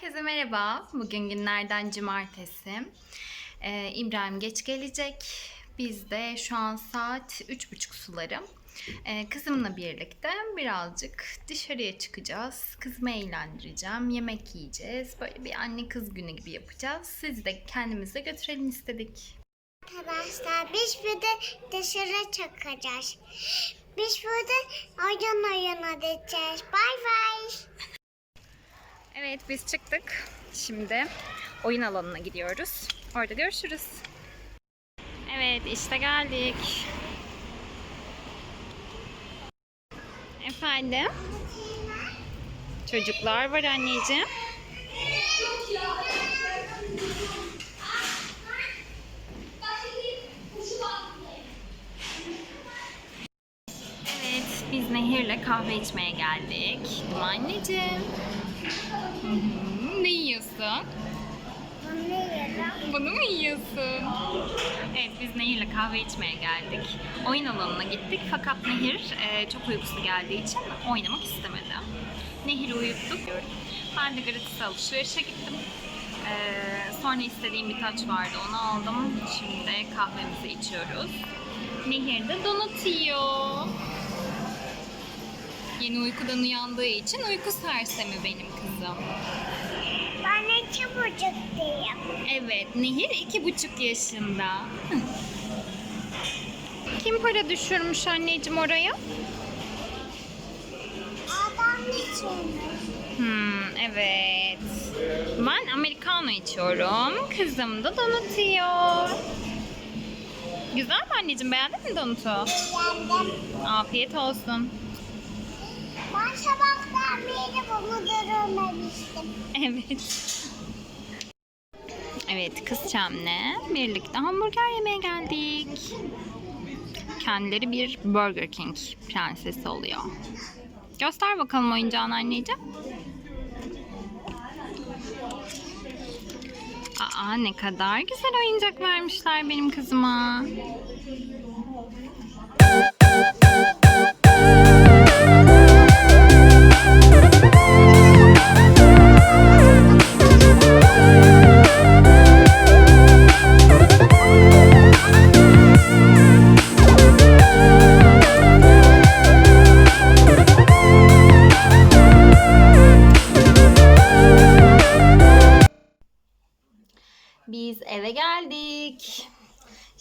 Herkese merhaba. Bugün günlerden cumartesi. Ee, İbrahim geç gelecek. Biz de şu an saat üç buçuk suları. Ee, kızımla birlikte birazcık dışarıya çıkacağız. Kızımı eğlendireceğim. Yemek yiyeceğiz. Böyle bir anne kız günü gibi yapacağız. Sizi de kendimize götürelim istedik. Arkadaşlar biz burada dışarı çıkacağız. Biz burada oyun oyun edeceğiz. Bay bay. Evet biz çıktık. Şimdi oyun alanına gidiyoruz. Orada görüşürüz. Evet işte geldik. Efendim? Çocuklar var anneciğim. Kahve içmeye geldik. Değil mi anneciğim? Hı. Ne yiyorsun? Bunu mu yiyorsun? Evet biz Nehir'le kahve içmeye geldik. Oyun alanına gittik fakat Nehir e, çok uykusu geldiği için oynamak istemedi. Nehir'i uyuttuk. Ben de gratis alışverişe gittim. E, sonra istediğim bir taç vardı onu aldım. Şimdi kahvemizi içiyoruz. Nehir de donut yiyor. Yeni uykudan uyandığı için uyku sersemi benim kızım. Ben iki buçuk diyeyim. Evet, Nehir iki buçuk yaşında. Kim para düşürmüş anneciğim oraya? Adam için. Hmm, evet. Ben americano içiyorum. Kızım da donut yiyor. Güzel mi anneciğim? Beğendin mi donutu? Beğendim. Afiyet olsun. Ben sabahtan beri bunu görmemiştim. Evet. Evet, kız Çem'le birlikte hamburger yemeye geldik. Kendileri bir Burger King prensesi oluyor. Göster bakalım oyuncağını anneciğim. Aa ne kadar güzel oyuncak vermişler benim kızıma.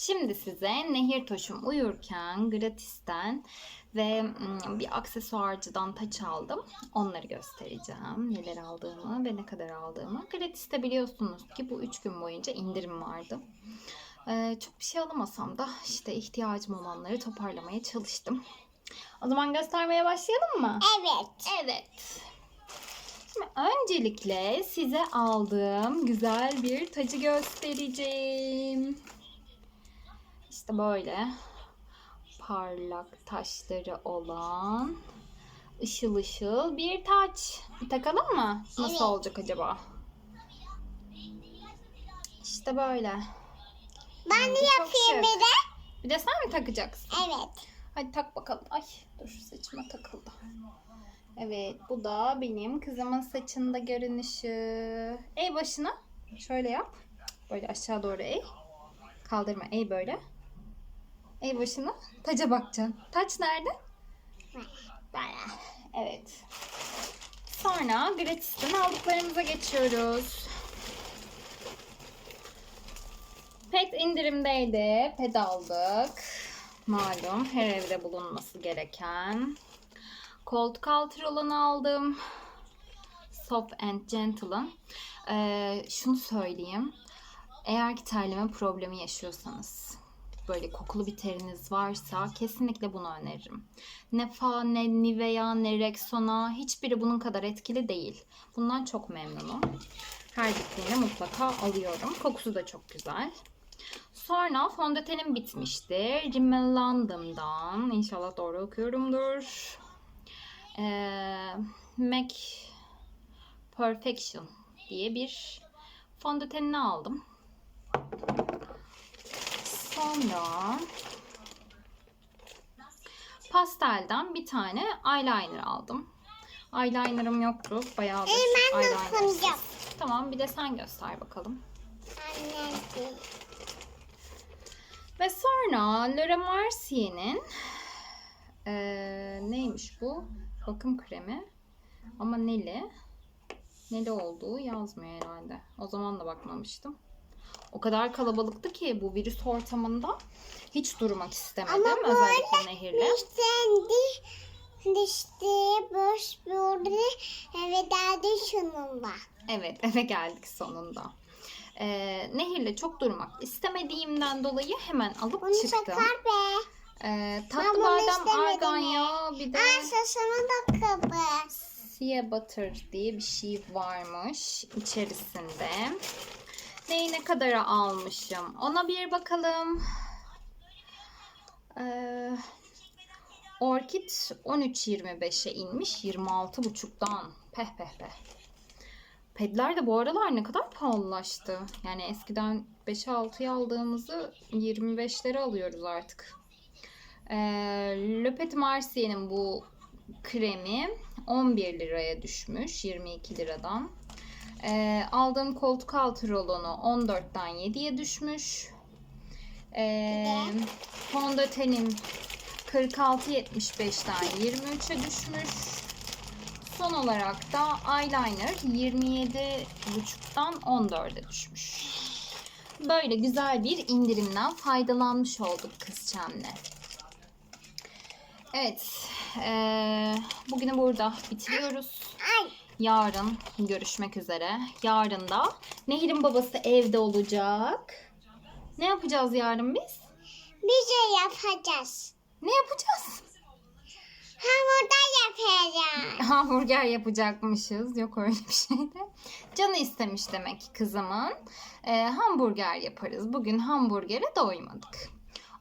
Şimdi size Nehir Toş'um uyurken gratisten ve bir aksesuarcıdan taç aldım. Onları göstereceğim. Neler aldığımı ve ne kadar aldığımı. Gratis'te biliyorsunuz ki bu 3 gün boyunca indirim vardı. Ee, çok bir şey alamasam da işte ihtiyacım olanları toparlamaya çalıştım. O zaman göstermeye başlayalım mı? Evet. Evet. Şimdi öncelikle size aldığım güzel bir tacı göstereceğim. İşte böyle parlak taşları olan ışıl ışıl bir taç. Takalım mı? Nasıl Evet. olacak acaba? İşte böyle. Ben de yapayım bir de. Bir de sen mi takacaksın? Evet. Hadi tak bakalım. Ay dur saçıma takıldı. Evet bu da benim kızımın saçında görünüşü. Eğ başına. Şöyle yap. Böyle aşağı doğru eğ. Kaldırma eğ böyle. Eğ başına. Taca bakacaksın. Taç nerede? Böyle. Evet. Sonra gratisten aldıklarımıza geçiyoruz. Pet indirimdeydi. Ped aldık. Malum her evde bulunması gereken. Koltuk altı rolanı aldım. Soft and Gentle'ın. Ee, şunu söyleyeyim. Eğer ki terleme problemi yaşıyorsanız, böyle kokulu bir teriniz varsa kesinlikle bunu öneririm. Ne Fa, ne Nivea, ne Rexona hiçbiri bunun kadar etkili değil. Bundan çok memnunum. Her gittiğimde mutlaka alıyorum. Kokusu da çok güzel. Sonra fondötenim bitmişti. Rimmel London'dan. İnşallah doğru okuyorumdur. Ee, MAC Perfection diye bir fondötenini aldım. Sonra pastelden bir tane eyeliner aldım. Eyeliner'ım yoktu. Bayağıdır Ee, ben de eyelinersız. yapacağım. Tamam bir de sen göster bakalım. Anneciğim. Ve sonra Laura Mercier'in eee, neymiş bu? Bakım kremi. Ama neli? Neli olduğu yazmıyor herhalde. O zaman da bakmamıştım. O kadar kalabalıktı ki bu virüs ortamında hiç durmak istemedim. Ama Özellikle Nehir'le. Dişlendi. Dişti boş burada eve derdi şununla. Evet eve geldik sonunda. Ee, Nehir'le çok durmak istemediğimden dolayı hemen alıp Bunu çıktım. sakar be. Ee, tatlı bunu badem argan ya. bir de Aa şaşama da kapı. Sea Butter diye bir şey varmış içerisinde. Neyi ne kadara almışım ona bir bakalım. Ee, Orkid 13.25'e inmiş 26.5'dan. Peh peh peh. Pedler de bu aralar ne kadar pahalılaştı. Yani eskiden 5-6'ya aldığımızı 25'lere alıyoruz artık. Ee, Le Petit Marcier'in bu kremi 11 liraya düşmüş 22 liradan. Ee, aldığım koltuk altı rolonu 14'ten 7'ye düşmüş. Ee, fondötenim 46.75'ten 23'e düşmüş. Son olarak da eyeliner 27.5'tan 14'e düşmüş. Böyle güzel bir indirimden faydalanmış olduk kızçemle. Evet, eee bugünü burada bitiriyoruz. Yarın görüşmek üzere. Yarın da Nehir'in babası evde olacak. Ne yapacağız yarın biz? bir şey yapacağız. Ne yapacağız? Hamurda yapacağız. Hamburger yapacakmışız. Yok öyle bir şey de. Canı istemiş demek kızımın. Ee, hamburger yaparız. Bugün hamburgere doymadık.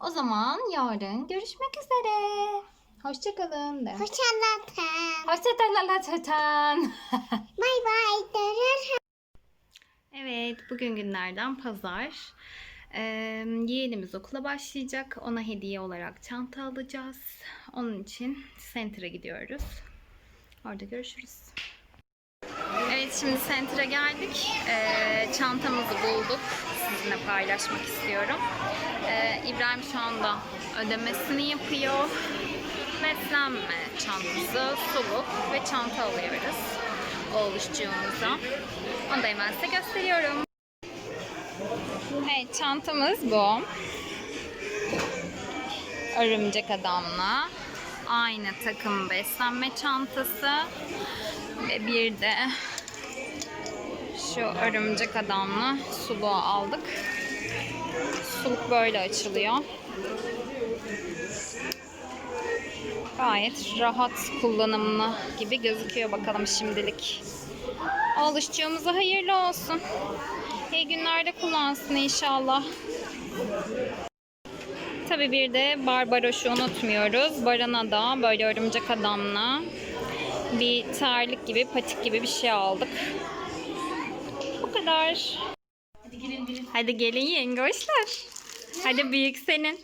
O zaman yarın görüşmek üzere. Hoşçakalın de. Hoşçakalın. Hoşçakalın. Bay bay. Evet, bugün günlerden pazar. Ee, yeğenimiz okula başlayacak. Ona hediye olarak çanta alacağız. Onun için Center'a gidiyoruz. Orada görüşürüz. Evet, şimdi Center'a geldik. Ee, çantamızı bulduk. Sizinle paylaşmak istiyorum. Ee, İbrahim şu anda ödemesini yapıyor. Beslenme çantası, suluk ve çanta alıyoruz oğluşçuğumuza. Onu da hemen size gösteriyorum. Evet çantamız bu. Örümcek adamla aynı takım beslenme çantası ve bir de şu örümcek adamlı suluğu aldık. Suluk böyle açılıyor. Gayet rahat kullanımlı gibi gözüküyor bakalım şimdilik. Alışçığımıza hayırlı olsun. İyi günlerde kullansın inşallah. Tabii bir de Barbaros'u unutmuyoruz. Barana da böyle örümcek adamla bir terlik gibi, patik gibi bir şey aldık. Bu kadar. Hadi gelin yengoşlar. Hadi büyük senin.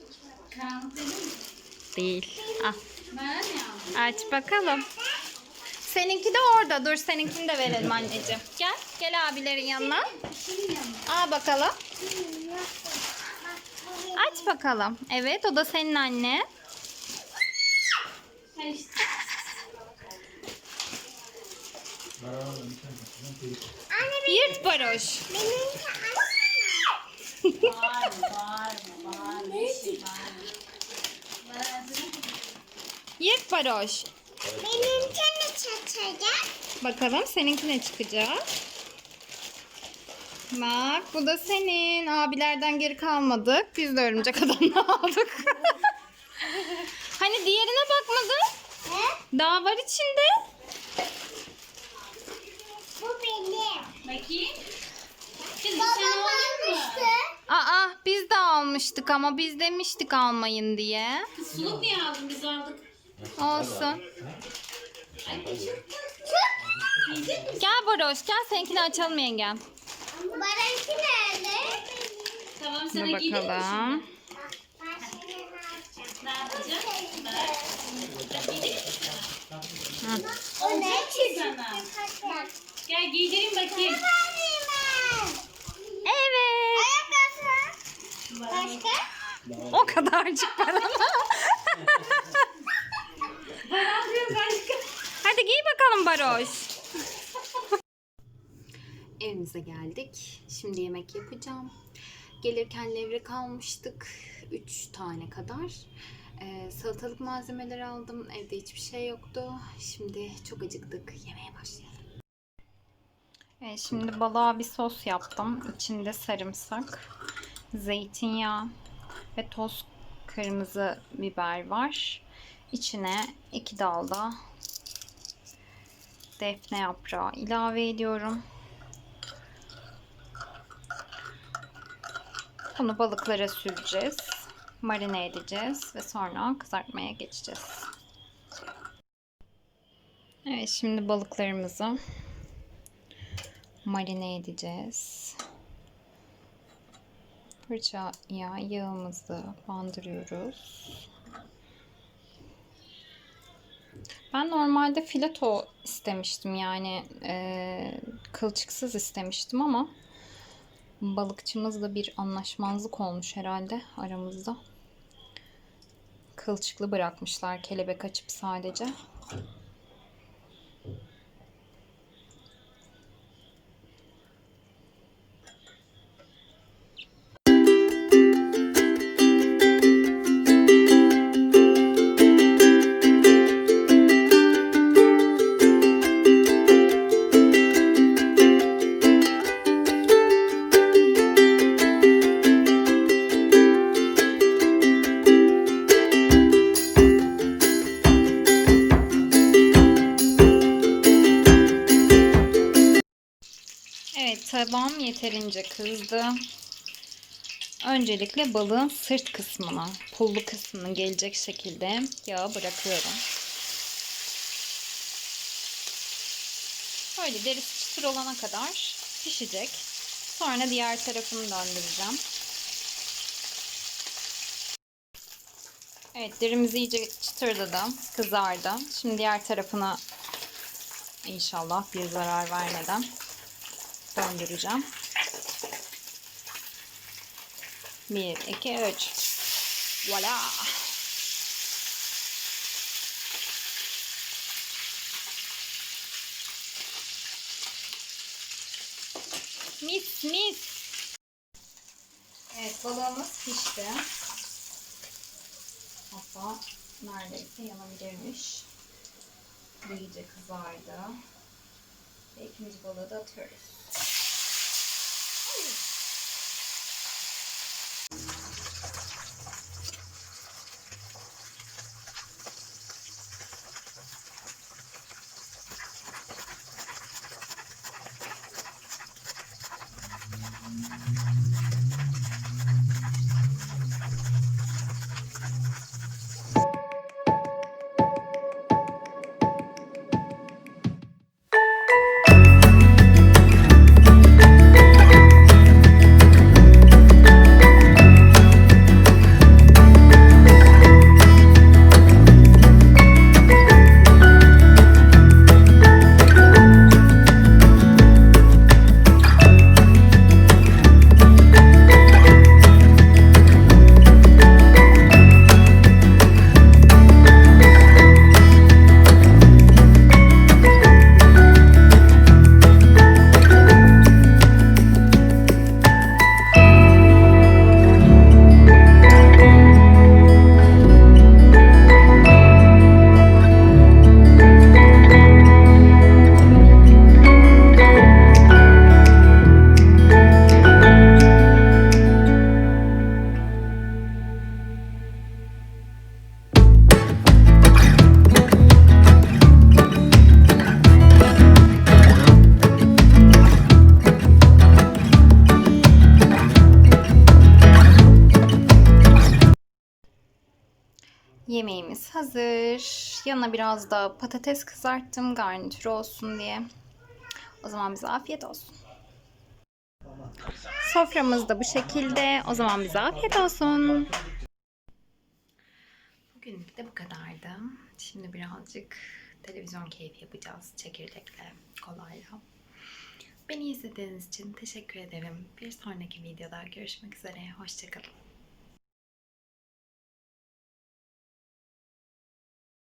Değil. Ah. Aç bakalım. Seninki de orada. Dur seninkini de verelim anneciğim. Gel. Gel abilerin yanına. Al bakalım. Aç bakalım. Evet o da senin anne. Anne Yırt baroş. benimki Yırt baroş. Benimki ne çatacak? Bakalım seninki ne çıkacak? Bak bu da senin. Abilerden geri kalmadık. Biz de örümcek adamını aldık. hani diğerine bakmadın? He? Daha var içinde. Bu benim. Bakayım. Kız Babam sen aldın mı? almıştı. Aa biz de almıştık ama biz demiştik almayın diye. Kız suluk niye aldın? Biz aldık. Olsun. Gel Baroş gel seninkini açalım yengem. Baranki nerede? Tamam Dur sana mi bakalım. Şimdi ne yapacağım? Bak. O ne? Sana. Gel giydireyim bakayım. Evet. Başka? O kadarcık para. Hadi giy bakalım Baroş. Evimize geldik. Şimdi yemek yapacağım. Gelirken levrek almıştık. 3 tane kadar. Ee, salatalık malzemeleri aldım. Evde hiçbir şey yoktu. Şimdi çok acıktık. Yemeğe başlayalım. Evet, şimdi balığa bir sos yaptım. İçinde sarımsak, zeytinyağı ve toz kırmızı biber var. İçine iki dalda defne yaprağı ilave ediyorum. Bunu balıklara süreceğiz. Marine edeceğiz ve sonra kızartmaya geçeceğiz. Evet şimdi balıklarımızı marine edeceğiz. Fırçaya yağımızı bandırıyoruz. Ben normalde fileto istemiştim yani e, kılçıksız istemiştim ama balıkçımızla bir anlaşmazlık olmuş herhalde aramızda. Kılçıklı bırakmışlar kelebek açıp sadece. Tabağım yeterince kızdı. Öncelikle balığın sırt kısmına, pullu kısmına gelecek şekilde yağı bırakıyorum. Böyle derisi çıtır olana kadar pişecek. Sonra diğer tarafını döndüreceğim. Evet derimiz iyice çıtırladı, kızardı. Şimdi diğer tarafına inşallah bir zarar vermeden döndüreceğim. 1, 2, 3. Voila. Mis mis. Evet balığımız pişti. Hatta neredeyse yanabilirmiş. İyice kızardı. Ve ikinci balığı da atıyoruz. Yanına biraz da patates kızarttım garnitür olsun diye. O zaman bize afiyet olsun. Soframız da bu şekilde. O zaman bize afiyet olsun. Bugünlük de bu kadardı. Şimdi birazcık televizyon keyfi yapacağız çekirdekle, kolayla. Beni izlediğiniz için teşekkür ederim. Bir sonraki videoda görüşmek üzere. Hoşçakalın.